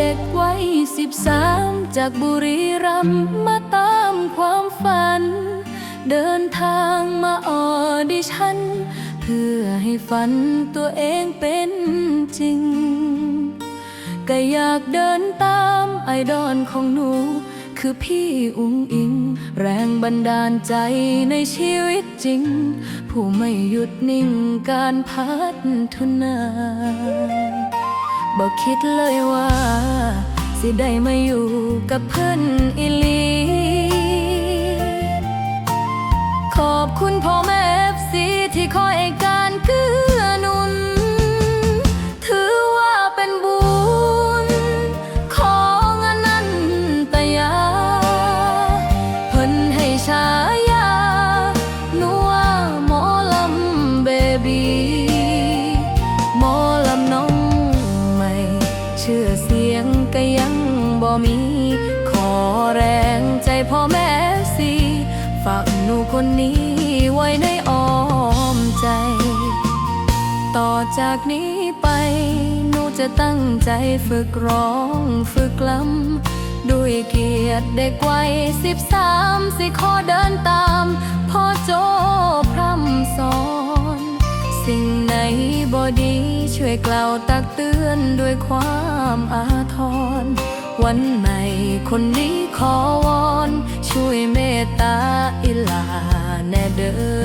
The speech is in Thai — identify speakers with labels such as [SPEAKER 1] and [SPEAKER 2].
[SPEAKER 1] ด็กวัยสิบสามจากบุรีรัมย์มาตามความฝัน เดินทางมาออดิชั่น เพื่อให้ฝันตัวเองเป็นจริง ก็อยากเดินตามไอดอลของหนู คือพี่อุงอิง แรงบันดาลใจในชีวิตจริง ผู้ไม่หยุดนิ่งการพัฒนา บอกคิดเลยว่า สิได้มาอยู่กับเพื่อนอิลี ขอบคุณพ่อแม่เอฟซีที่คอยให้ก มี ขอแรงใจพ่อแม่สิฝากหนูคนนี้ไว้ในอ้อมใจ ต่อจากนี้ไปหนูจะตั้งใจฝึกร้องฝึกลำด้วยเกียรติเด็กวัยสิบสามสิขอเดินตามพ่อโจพร่ำสอน สิ่งไหนบอดีช่วยกล่าวตักเตือนด้วยความอาทร วันใหม่คนนี้ขอวอน ช่วยเมตตาอิลาแน่เด้อ